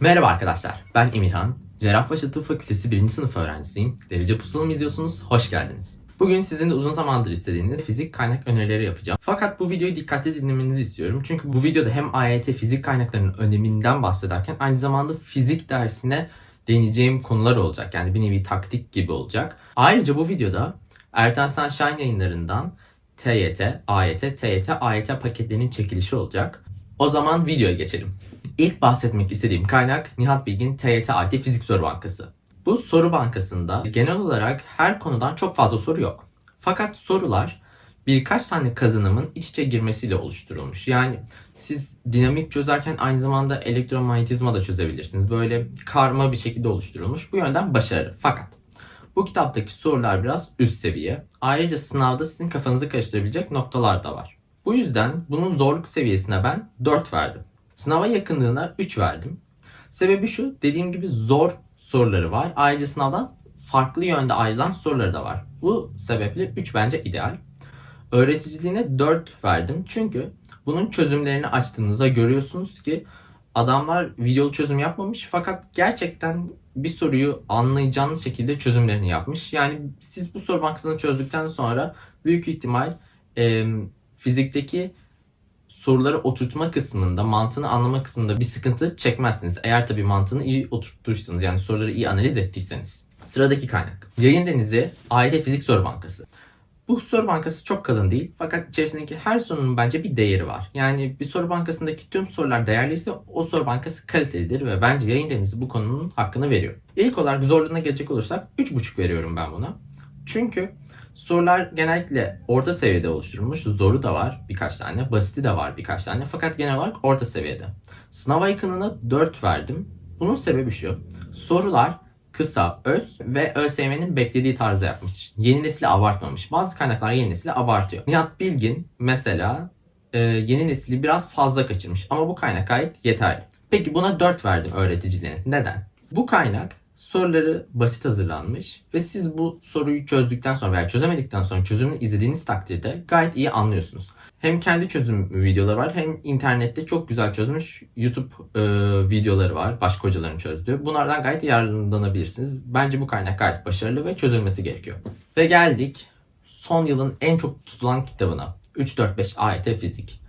Merhaba arkadaşlar, ben Emirhan. Cerrahpaşa Tıp Fakültesi 1. sınıf öğrencisiyim. Derece Pusula'mı mı izliyorsunuz? Hoş geldiniz. Bugün sizin de uzun zamandır istediğiniz fizik kaynak önerileri yapacağım. Fakat bu videoyu dikkatli dinlemenizi istiyorum. Çünkü bu videoda hem AYT fizik kaynaklarının öneminden bahsederken aynı zamanda fizik dersine değineceğim konular olacak. Yani bir nevi taktik gibi olacak. Ayrıca bu videoda Ertan Sunshine yayınlarından TYT, AYT, TYT, AYT paketlerinin çekilişi olacak. O zaman videoya geçelim. İlk bahsetmek istediğim kaynak Nihat Bilgin TYT AYT Fizik Soru Bankası. Bu soru bankasında genel olarak her konudan çok fazla soru yok. Fakat sorular birkaç tane kazanımın iç içe girmesiyle oluşturulmuş. Yani siz dinamik çözerken aynı zamanda elektromanyetizma da çözebilirsiniz. Böyle karma bir şekilde oluşturulmuş. Bu yönden başarılı. Fakat bu kitaptaki sorular biraz üst seviye. Ayrıca sınavda sizin kafanızı karıştırabilecek noktalar da var. Bu yüzden bunun zorluk seviyesine ben 4 verdim. Sınava yakınlığına 3 verdim. Sebebi şu, dediğim gibi zor soruları var. Ayrıca sınavdan farklı yönde ayrılan soruları da var. Bu sebeple 3 bence ideal. Öğreticiliğine 4 verdim. Çünkü bunun çözümlerini açtığınızda görüyorsunuz ki adamlar videolu çözüm yapmamış fakat gerçekten bir soruyu anlayacağınız şekilde çözümlerini yapmış. Yani siz bu soru bankasını çözdükten sonra büyük ihtimal e, fizikteki soruları oturtma kısmında, mantığını anlama kısmında bir sıkıntı çekmezsiniz. Eğer tabii mantığını iyi oturtursanız yani soruları iyi analiz ettiyseniz. Sıradaki kaynak. Yayın Denizi AYT Fizik Soru Bankası. Bu soru bankası çok kalın değil fakat içerisindeki her sorunun bence bir değeri var. Yani bir soru bankasındaki tüm sorular değerliyse o soru bankası kalitelidir ve bence Yayın Denizi bu konunun hakkını veriyor. İlk olarak zorluğuna gelecek olursak 3.5 veriyorum ben buna. Çünkü sorular genellikle orta seviyede oluşturulmuş. Zoru da var birkaç tane, basiti de var birkaç tane fakat genel olarak orta seviyede. Sınava yakınına 4 verdim. Bunun sebebi şu. Sorular kısa, öz ve ÖSYM'nin beklediği tarzda yapmış. Yeni nesili abartmamış. Bazı kaynaklar yeni nesili abartıyor. Nihat Bilgin mesela e, yeni nesili biraz fazla kaçırmış ama bu kaynak gayet yeterli. Peki buna 4 verdim öğreticiliğine. Neden? Bu kaynak soruları basit hazırlanmış ve siz bu soruyu çözdükten sonra veya çözemedikten sonra çözümünü izlediğiniz takdirde gayet iyi anlıyorsunuz. Hem kendi çözüm videoları var hem internette çok güzel çözmüş YouTube e, videoları var. Başka hocaların çözdüğü. Bunlardan gayet yararlanabilirsiniz. Bence bu kaynak gayet başarılı ve çözülmesi gerekiyor. Ve geldik son yılın en çok tutulan kitabına. 3-4-5 AYT Fizik.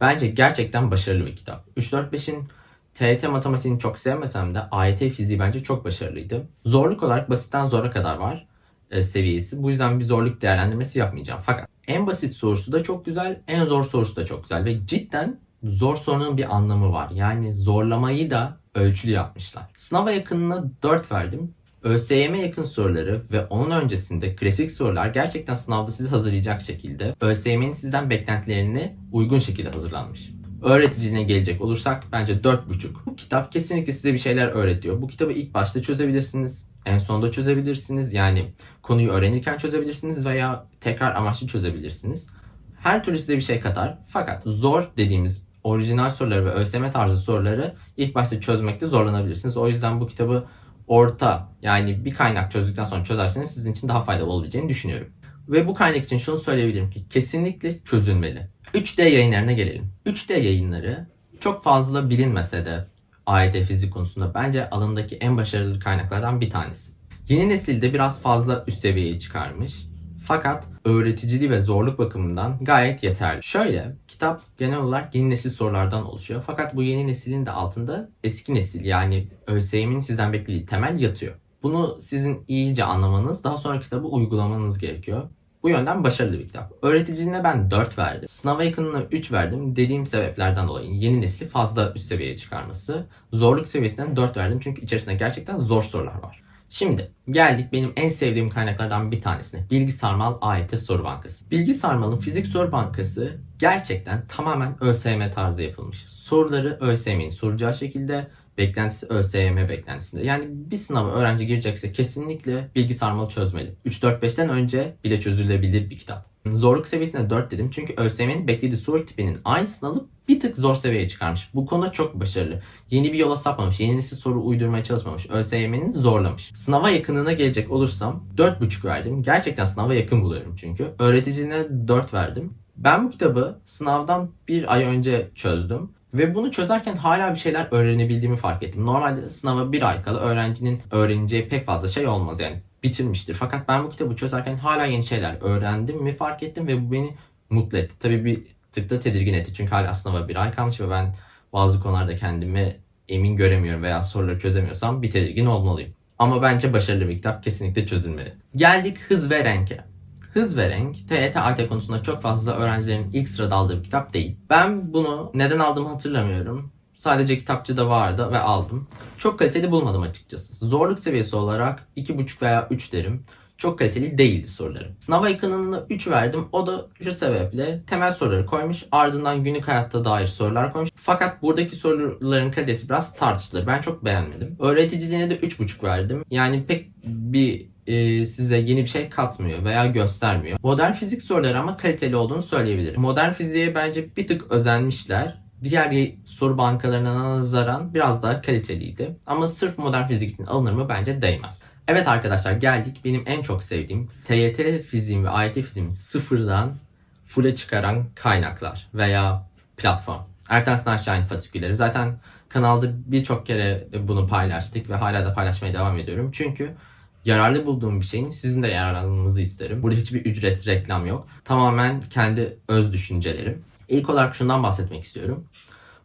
Bence gerçekten başarılı bir kitap. 3-4-5'in TYT matematiğini çok sevmesem de AYT fiziği bence çok başarılıydı. Zorluk olarak basitten zora kadar var e, seviyesi. Bu yüzden bir zorluk değerlendirmesi yapmayacağım. Fakat en basit sorusu da çok güzel, en zor sorusu da çok güzel ve cidden zor sorunun bir anlamı var. Yani zorlamayı da ölçülü yapmışlar. Sınava yakınına 4 verdim. ÖSYM yakın soruları ve onun öncesinde klasik sorular gerçekten sınavda sizi hazırlayacak şekilde ÖSYM'nin sizden beklentilerini uygun şekilde hazırlanmış. Öğreticiliğine gelecek olursak bence 4.5. Bu kitap kesinlikle size bir şeyler öğretiyor. Bu kitabı ilk başta çözebilirsiniz. En sonunda çözebilirsiniz. Yani konuyu öğrenirken çözebilirsiniz veya tekrar amaçlı çözebilirsiniz. Her türlü size bir şey katar. Fakat zor dediğimiz orijinal soruları ve ÖSYM tarzı soruları ilk başta çözmekte zorlanabilirsiniz. O yüzden bu kitabı orta yani bir kaynak çözdükten sonra çözerseniz sizin için daha faydalı olabileceğini düşünüyorum. Ve bu kaynak için şunu söyleyebilirim ki kesinlikle çözülmeli. 3D yayınlarına gelelim. 3D yayınları çok fazla bilinmese de AYT fizik konusunda bence alanındaki en başarılı kaynaklardan bir tanesi. Yeni nesilde biraz fazla üst seviyeye çıkarmış. Fakat öğreticiliği ve zorluk bakımından gayet yeterli. Şöyle, kitap genel olarak yeni nesil sorulardan oluşuyor. Fakat bu yeni neslin de altında eski nesil yani ÖSYM'in sizden beklediği temel yatıyor. Bunu sizin iyice anlamanız, daha sonra kitabı uygulamanız gerekiyor. Bu yönden başarılı bir kitap. Öğreticiliğine ben 4 verdim. Sınava yakınına 3 verdim. Dediğim sebeplerden dolayı yeni nesli fazla üst seviyeye çıkarması. Zorluk seviyesinden 4 verdim çünkü içerisinde gerçekten zor sorular var. Şimdi geldik benim en sevdiğim kaynaklardan bir tanesine. Bilgi Sarmal AYT Soru Bankası. Bilgi Sarmal'ın Fizik Soru Bankası gerçekten tamamen ÖSYM tarzı yapılmış. Soruları ÖSYM'in soracağı şekilde beklentisi ÖSYM beklentisinde. Yani bir sınava öğrenci girecekse kesinlikle bilgi sarmalı çözmeli. 3-4-5'ten önce bile çözülebilir bir kitap. Zorluk seviyesine 4 dedim çünkü ÖSYM'nin beklediği soru tipinin aynısını alıp bir tık zor seviyeye çıkarmış. Bu konuda çok başarılı. Yeni bir yola sapmamış, yeni nesil soru uydurmaya çalışmamış. ÖSYM'nin zorlamış. Sınava yakınına gelecek olursam 4.5 verdim. Gerçekten sınava yakın buluyorum çünkü. Öğreticiliğine 4 verdim. Ben bu kitabı sınavdan bir ay önce çözdüm Ve bunu çözerken hala bir şeyler öğrenebildiğimi fark ettim. Normalde sınava bir ay kala öğrencinin öğreneceği pek fazla şey olmaz yani bitirmiştir. Fakat ben bu kitabı çözerken hala yeni şeyler öğrendim mi fark ettim ve bu beni mutlu etti. Tabii bir tık da tedirgin etti çünkü hala sınava bir ay kalmış ve ben bazı konularda kendimi emin göremiyorum veya soruları çözemiyorsam bir tedirgin olmalıyım. Ama bence başarılı bir kitap kesinlikle çözülmeli. Geldik hız ve renke. Hız ve renk TYT AYT konusunda çok fazla öğrencilerin ilk sırada aldığı bir kitap değil. Ben bunu neden aldığımı hatırlamıyorum. Sadece kitapçıda vardı ve aldım. Çok kaliteli bulmadım açıkçası. Zorluk seviyesi olarak 2.5 veya 3 derim. Çok kaliteli değildi soruları. Sınava yakınını 3 verdim. O da şu sebeple temel soruları koymuş. Ardından günlük hayatta dair sorular koymuş. Fakat buradaki soruların kalitesi biraz tartışılır. Ben çok beğenmedim. Öğreticiliğine de 3.5 verdim. Yani pek bir e, size yeni bir şey katmıyor veya göstermiyor. Modern fizik soruları ama kaliteli olduğunu söyleyebilirim. Modern fiziğe bence bir tık özenmişler. Diğer soru bankalarına nazaran biraz daha kaliteliydi. Ama sırf modern fizik için alınır mı bence değmez. Evet arkadaşlar geldik benim en çok sevdiğim TYT fiziğim ve AYT fiziğimi sıfırdan full'e çıkaran kaynaklar veya platform. Erten Sınav Şahin fasikülleri. Zaten kanalda birçok kere bunu paylaştık ve hala da paylaşmaya devam ediyorum. Çünkü yararlı bulduğum bir şeyin sizin de yararlanmanızı isterim. Burada hiçbir ücret, reklam yok. Tamamen kendi öz düşüncelerim. İlk olarak şundan bahsetmek istiyorum.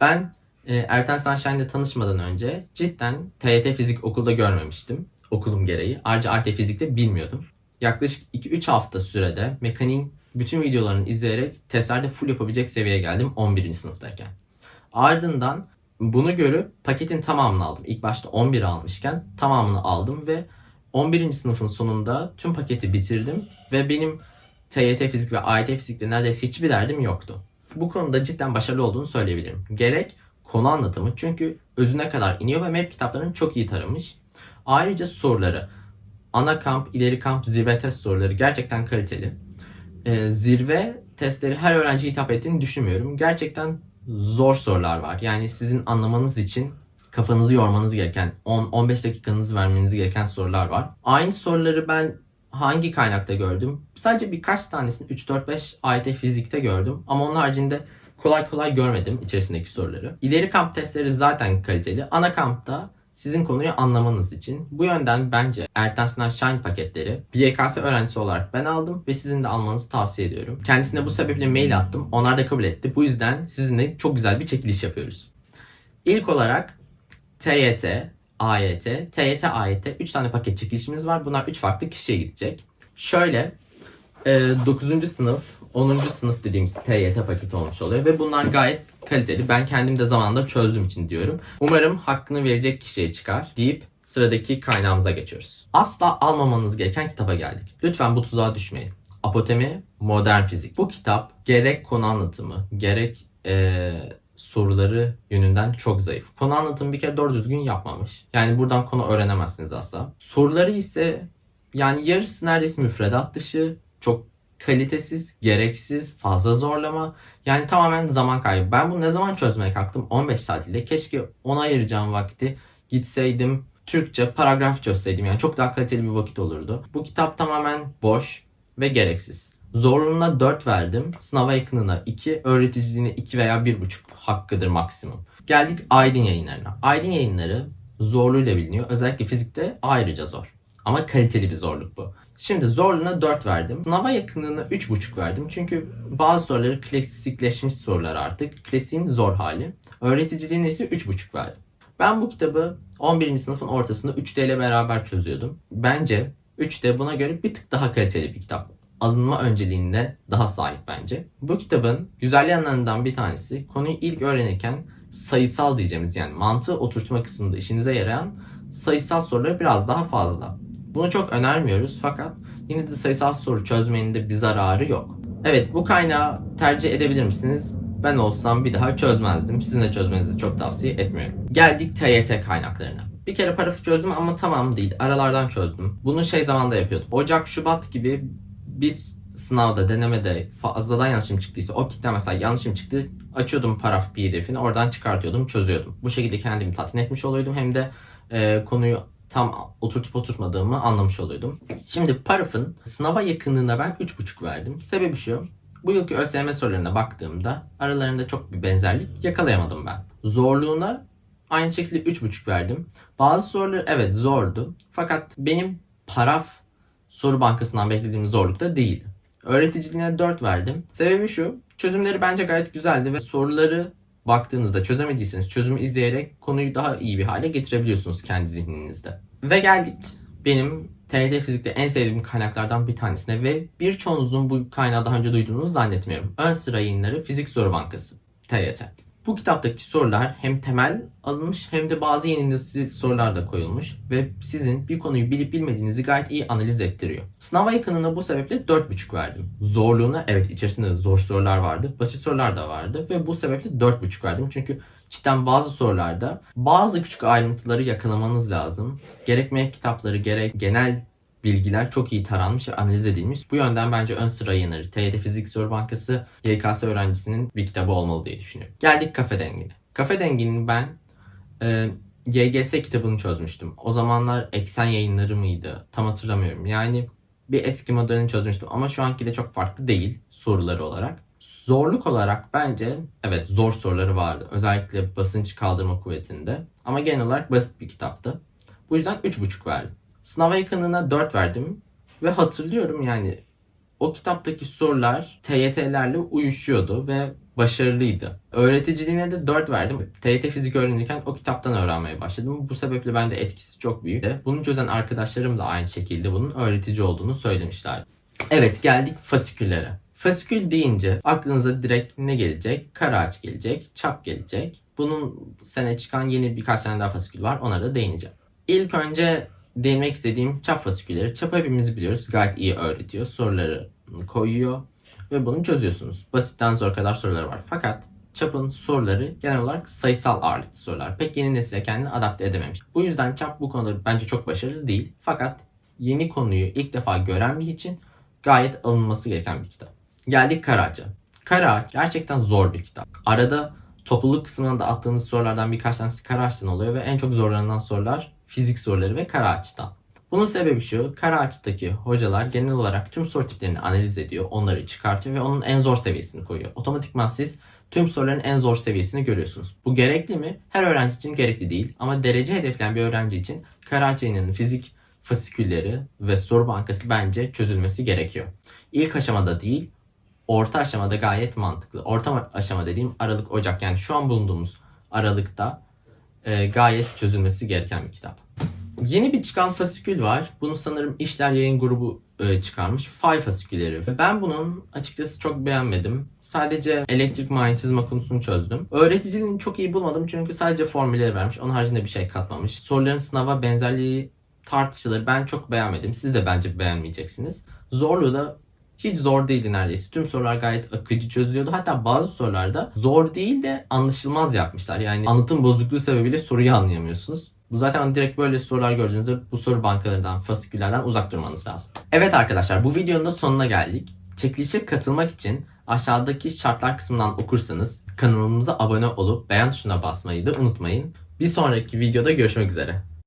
Ben e, Erten Sunshine'de tanışmadan önce cidden TYT fizik okulda görmemiştim. Okulum gereği. Ayrıca AYT fizikte bilmiyordum. Yaklaşık 2-3 hafta sürede mekaniğin bütün videolarını izleyerek testlerde full yapabilecek seviyeye geldim 11. sınıftayken. Ardından bunu görüp paketin tamamını aldım. İlk başta 11 almışken tamamını aldım ve 11. sınıfın sonunda tüm paketi bitirdim ve benim TYT fizik ve AYT fizikte neredeyse hiçbir derdim yoktu. Bu konuda cidden başarılı olduğunu söyleyebilirim. Gerek konu anlatımı çünkü özüne kadar iniyor ve map kitaplarını çok iyi taramış. Ayrıca soruları ana kamp, ileri kamp, zirve test soruları gerçekten kaliteli. Ee, zirve testleri her öğrenciye hitap ettiğini düşünmüyorum. Gerçekten zor sorular var. Yani sizin anlamanız için kafanızı yormanız gereken, 10-15 dakikanızı vermeniz gereken sorular var. Aynı soruları ben hangi kaynakta gördüm? Sadece birkaç tanesini 3-4-5 AYT fizikte gördüm. Ama onun haricinde kolay kolay görmedim içerisindeki soruları. İleri kamp testleri zaten kaliteli. Ana kampta sizin konuyu anlamanız için. Bu yönden bence Erten Sınav Shine paketleri bir YKS öğrencisi olarak ben aldım ve sizin de almanızı tavsiye ediyorum. Kendisine bu sebeple mail attım. Onlar da kabul etti. Bu yüzden sizinle çok güzel bir çekiliş yapıyoruz. İlk olarak TYT, AYT, TYT, AYT 3 tane paket çekilişimiz var. Bunlar 3 farklı kişiye gidecek. Şöyle e, 9. sınıf, 10. sınıf dediğimiz TYT paketi olmuş oluyor ve bunlar gayet kaliteli. Ben kendim de zamanında çözdüğüm için diyorum. Umarım hakkını verecek kişiye çıkar deyip sıradaki kaynağımıza geçiyoruz. Asla almamanız gereken kitaba geldik. Lütfen bu tuzağa düşmeyin. Apotemi Modern Fizik. Bu kitap gerek konu anlatımı, gerek eee soruları yönünden çok zayıf. Konu anlatımı bir kere doğru düzgün yapmamış. Yani buradan konu öğrenemezsiniz asla. Soruları ise yani yarısı neredeyse müfredat dışı. Çok kalitesiz, gereksiz, fazla zorlama. Yani tamamen zaman kaybı. Ben bunu ne zaman çözmeye kalktım? 15 saat ile. Keşke ona ayıracağım vakti gitseydim Türkçe paragraf çözseydim. Yani çok daha kaliteli bir vakit olurdu. Bu kitap tamamen boş ve gereksiz. Zorluğuna 4 verdim. Sınava yakınına 2, öğreticiliğine 2 veya 1,5 hakkıdır maksimum. Geldik Aydın yayınlarına. Aydın yayınları zorluğuyla biliniyor. Özellikle fizikte ayrıca zor. Ama kaliteli bir zorluk bu. Şimdi zorluğuna 4 verdim. Sınava yakınlığına 3,5 verdim. Çünkü bazı soruları klasikleşmiş sorular artık. Klasiğin zor hali. Öğreticiliğine ise 3,5 verdim. Ben bu kitabı 11. sınıfın ortasında 3D ile beraber çözüyordum. Bence 3D buna göre bir tık daha kaliteli bir kitap alınma önceliğinde daha sahip bence. Bu kitabın güzel yanlarından bir tanesi konuyu ilk öğrenirken sayısal diyeceğimiz yani mantığı oturtma kısmında işinize yarayan sayısal soruları biraz daha fazla. Bunu çok önermiyoruz fakat yine de sayısal soru çözmenin de bir zararı yok. Evet bu kaynağı tercih edebilir misiniz? Ben olsam bir daha çözmezdim. Sizin de çözmenizi çok tavsiye etmiyorum. Geldik TYT kaynaklarına. Bir kere parafı çözdüm ama tamam değil. Aralardan çözdüm. Bunu şey zamanda yapıyordum. Ocak, Şubat gibi bir sınavda, denemede fazladan yanlışım çıktıysa o kitle mesela yanlışım çıktı açıyordum paraf pdf'ini oradan çıkartıyordum çözüyordum. Bu şekilde kendimi tatmin etmiş oluyordum hem de e, konuyu tam oturtup oturtmadığımı anlamış oluyordum. Şimdi parafın sınava yakınlığına ben 3.5 verdim. Sebebi şu bu yılki ÖSYM sorularına baktığımda aralarında çok bir benzerlik yakalayamadım ben. Zorluğuna aynı şekilde 3.5 verdim. Bazı sorular evet zordu. Fakat benim paraf soru bankasından beklediğim zorlukta değildi. Öğreticiliğine 4 verdim. Sebebi şu. Çözümleri bence gayet güzeldi ve soruları baktığınızda çözemediyseniz çözümü izleyerek konuyu daha iyi bir hale getirebiliyorsunuz kendi zihninizde. Ve geldik benim TRT Fizik'te en sevdiğim kaynaklardan bir tanesine ve birçoğunuzun bu kaynağı daha önce duyduğunuzu zannetmiyorum. Ön sıra yayınları Fizik Soru Bankası. TYT. Bu kitaptaki sorular hem temel alınmış hem de bazı yeni nesil sorular da koyulmuş ve sizin bir konuyu bilip bilmediğinizi gayet iyi analiz ettiriyor. Sınava yakınına bu sebeple 4.5 verdim. Zorluğuna evet içerisinde zor sorular vardı, basit sorular da vardı ve bu sebeple 4.5 verdim. Çünkü cidden bazı sorularda bazı küçük ayrıntıları yakalamanız lazım. Gerek kitapları gerek genel bilgiler çok iyi taranmış ve analiz edilmiş. Bu yönden bence ön sıra yayınları TYT Fizik Soru Bankası YKS öğrencisinin bir kitabı olmalı diye düşünüyorum. Geldik kafe dengine. Kafe denginin ben e, YGS kitabını çözmüştüm. O zamanlar eksen yayınları mıydı? Tam hatırlamıyorum. Yani bir eski modelini çözmüştüm ama şu anki de çok farklı değil soruları olarak. Zorluk olarak bence evet zor soruları vardı. Özellikle basınç kaldırma kuvvetinde. Ama genel olarak basit bir kitaptı. Bu yüzden 3.5 verdim. Sınava yakınına 4 verdim. Ve hatırlıyorum yani o kitaptaki sorular TYT'lerle uyuşuyordu ve başarılıydı. Öğreticiliğine de 4 verdim. TYT fizik öğrenirken o kitaptan öğrenmeye başladım. Bu sebeple bende etkisi çok büyük. Bunu çözen arkadaşlarım da aynı şekilde bunun öğretici olduğunu söylemişler. Evet geldik fasiküllere. Fasikül deyince aklınıza direkt ne gelecek? Kara ağaç gelecek, çap gelecek. Bunun sene çıkan yeni birkaç tane daha fasikül var. Onlara da değineceğim. İlk önce değinmek istediğim çap fasikülleri. Çap hepimiz biliyoruz. Gayet iyi öğretiyor. Soruları koyuyor ve bunu çözüyorsunuz. Basitten zor kadar soruları var. Fakat çapın soruları genel olarak sayısal ağırlıklı sorular. Pek yeni nesile kendini adapte edememiş. Bu yüzden çap bu konuda bence çok başarılı değil. Fakat yeni konuyu ilk defa gören bir için gayet alınması gereken bir kitap. Geldik Karaağaç'a. Karaağaç gerçekten zor bir kitap. Arada topluluk kısmına da attığımız sorulardan birkaç tanesi Karaağaç'tan oluyor ve en çok zorlanan sorular fizik soruları ve Karaağaç'tan. Bunun sebebi şu, Karaağaç'taki hocalar genel olarak tüm soru tiplerini analiz ediyor, onları çıkartıyor ve onun en zor seviyesini koyuyor. Otomatikman siz tüm soruların en zor seviyesini görüyorsunuz. Bu gerekli mi? Her öğrenci için gerekli değil ama derece hedefleyen bir öğrenci için Karaağaç yayınının fizik fasikülleri ve soru bankası bence çözülmesi gerekiyor. İlk aşamada değil, orta aşamada gayet mantıklı. Orta aşama dediğim Aralık Ocak yani şu an bulunduğumuz Aralık'ta e, gayet çözülmesi gereken bir kitap. Yeni bir çıkan fasikül var. Bunu sanırım İşler Yayın Grubu e, çıkarmış. Fay fasikülleri. Ben bunun açıkçası çok beğenmedim. Sadece elektrik manyetizma konusunu çözdüm. Öğreticiliğini çok iyi bulmadım çünkü sadece formülleri vermiş. Onun haricinde bir şey katmamış. Soruların sınava benzerliği tartışılır. Ben çok beğenmedim. Siz de bence beğenmeyeceksiniz. Zorluğu da hiç zor değildi neredeyse. Tüm sorular gayet akıcı çözülüyordu. Hatta bazı sorularda zor değil de anlaşılmaz yapmışlar. Yani anlatım bozukluğu sebebiyle soruyu anlayamıyorsunuz. Bu zaten direkt böyle sorular gördüğünüzde bu soru bankalarından, fasiküllerden uzak durmanız lazım. Evet arkadaşlar bu videonun da sonuna geldik. Çekilişe katılmak için aşağıdaki şartlar kısmından okursanız kanalımıza abone olup beğen tuşuna basmayı da unutmayın. Bir sonraki videoda görüşmek üzere.